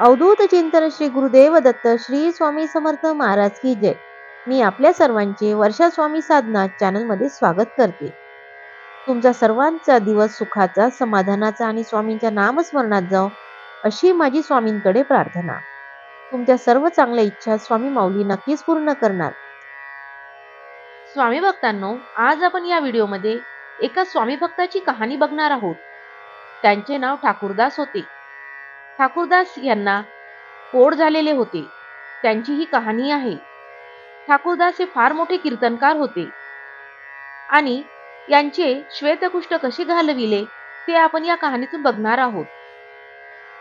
अवधूत चिंतन श्री गुरुदेव दत्त श्री स्वामी समर्थ महाराज की जय. मी आपल्या सर्वांचे वर्षा स्वामी साधना चॅनलमध्ये स्वागत करते. तुमचा सर्वांचा दिवस सुखाचा समाधानाचा आणि स्वामींच्या नामस्मरणात जाओ अशी माझी स्वामींकडे प्रार्थना. तुमच्या सर्व चांगल्या इच्छा स्वामी माऊली नक्कीच पूर्ण करणार. स्वामी भक्तांनो आज आपण या व्हिडिओमध्ये एका स्वामी भक्ताची कहाणी बघणार आहोत. त्यांचे नाव ठाकूरदास होते. ठाकूरदास यांना कोड झालेले होते. त्यांची ही कहाणी आहे. ठाकूरदास हे फार मोठे कीर्तनकार होते. आणि यांचे श्वेतकुष्ठ कसे घालविले ते आपण या कहाणीतून बघणार आहोत.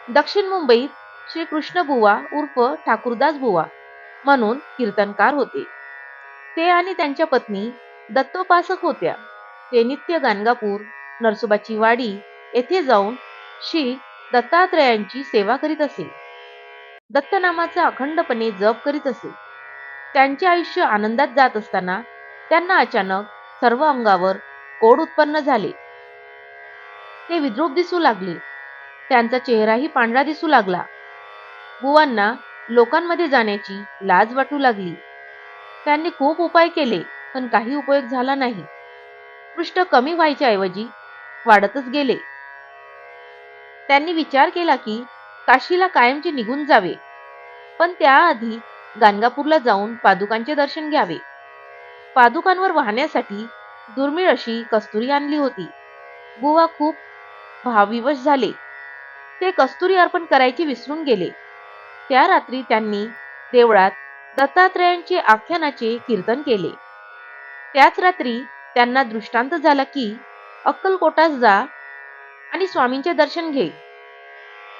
दक्षिण मुंबईत श्री कृष्ण बुवा उर्फ ठाकूरदास बुवा म्हणून कीर्तनकार होते. ते आणि त्यांच्या पत्नी दत्तोपासक होत्या. ते नित्य गाणगापूर नरसोबाची वाडी येथे जाऊन श्री दत्तात्रयांची सेवा करीत असे. दत्तनामाचा अखंडपणे जप करीत असे. त्यांचे आयुष्य आनंदात जात असताना त्यांना अचानक सर्व अंगावर कोड उत्पन्न झाले. ते विद्रूप दिसू लागले. त्यांचा चेहराही पांढरा दिसू लागला. बुवांना लोकांमध्ये जाण्याची लाज वाटू लागली. त्यांनी खूप उपाय केले पण काही उपयोग झाला नाही. पृष्ठ कमी व्हायच्या ऐवजी वाढतच गेले. त्यांनी विचार केला की काशीला कायमचे निघून जावे. पण त्याआधी गाणगापूरला जाऊन पादुकांचे दर्शन घ्यावे. पादुकांवर वाहण्यासाठी दुर्मिळ अशी कस्तुरी आणली होती. बुवा खूप भावविवश झाले. ते कस्तुरी अर्पण करायचे विसरून गेले. त्या रात्री त्यांनी देवळात दत्तात्रयांचे आख्यानाचे कीर्तन केले. त्याच रात्री त्यांना दृष्टांत झाला की अक्कलकोटास जा आणि स्वामींचे दर्शन घे.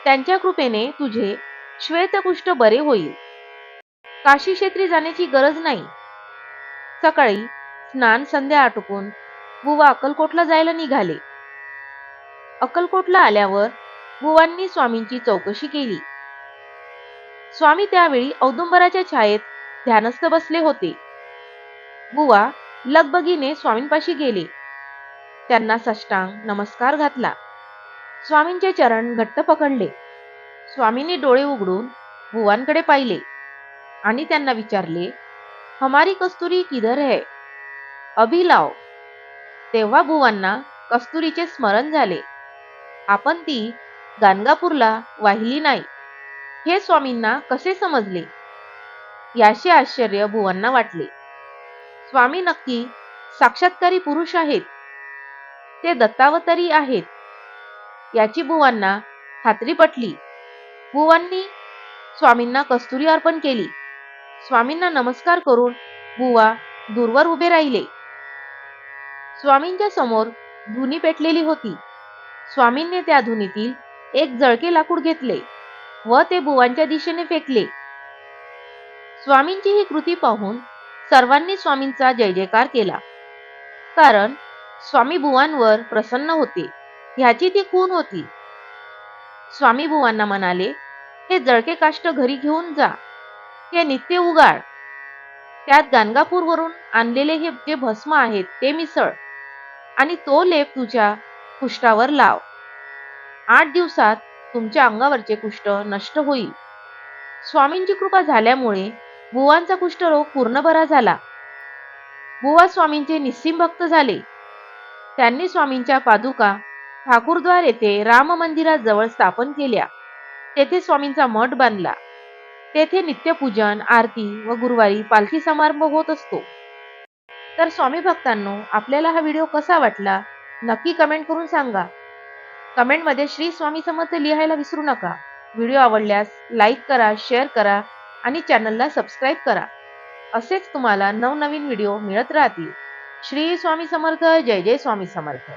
त्यांच्या कृपेने तुझे श्वेतकुष्ठ बरे होईल. काशी क्षेत्री जाण्याची गरज नाही. सकाळी स्नान संध्या आटोपून बुवा अक्कलकोटला जायला निघाले. अक्कलकोटला आल्यावर बुवांनी स्वामींची चौकशी केली. स्वामी त्यावेळी औदुंबराच्या छायेत ध्यानस्थ बसले होते. बुवा लगबगीने स्वामींपाशी गेले. त्यांना सष्टांग नमस्कार घातला. स्वामींचे चरण घट्ट पकडले. स्वामींनी डोळे उघडून बुवांकडे पाहिले आणि त्यांना विचारले हमारी कस्तुरी किधर है? अभि लाव तेव्हा बुवांना कस्तुरीचे स्मरण झाले. आपण ती गाणगापूरला वाहिली नाही. हे स्वामींना कसे समजले? याचे आश्चर्य बुवांना वाटले. स्वामी नक्की साक्षात्कारी पुरुष आहेत. ते दत्तावतारी आहेत. याची बुवांना खात्री पटली. बुवांनी स्वामींना कस्तुरी अर्पण केली. स्वामींना नमस्कार करून बुवा दूरवर उभे राहिले. स्वामींच्या समोर धुनी पेटलेली होती. स्वामींनी त्या धुनीतील एक जळके लाकूड घेतले व ते बुवांच्या दिशेने फेकले. स्वामींची ही कृती पाहून सर्वांनी स्वामींचा जय जयकार केला. कारण स्वामी बुवांवर प्रसन्न होते. ह्याची ती खून होती. स्वामी बुवांना म्हणाले हे जळके काष्ट घरी घेऊन जा. हे नित्य उगाळ. त्यात गाणगापूरवरून आणलेले हे जे भस्म आहेत ते मिसळ. आणि तो लेप तुझ्या कुष्ठावर लाव. आठ दिवसात तुमच्या अंगावरचे कुष्ठ नष्ट होईल. स्वामींची कृपा झाल्यामुळे बुवांचा कुष्ठरोग पूर्ण बरा झाला. बुवा स्वामींचे निस्सिम भक्त झाले. त्यांनी स्वामींच्या पादुका ठाकूरद्वार येथे राम मंदिराजवळ स्थापन केल्या. तेथे स्वामींचा मठ बांधला. तेथे नित्यपूजन आरती व गुरुवारी पालखी समारंभ होत असतो. तर स्वामी भक्तांनो आपल्याला हा व्हिडिओ कसा वाटला? नक्की कमेंट करून सांगा. कमेंटमध्ये श्री स्वामी समर्थ लिहायला विसरू नका. व्हिडिओ आवडल्यास लाईक करा शेअर करा आणि चॅनलला सबस्क्राईब करा. असेच तुम्हाला नवनवीन व्हिडिओ मिळत राहतील. श्री स्वामी समर्थ जय जय स्वामी समर्थ.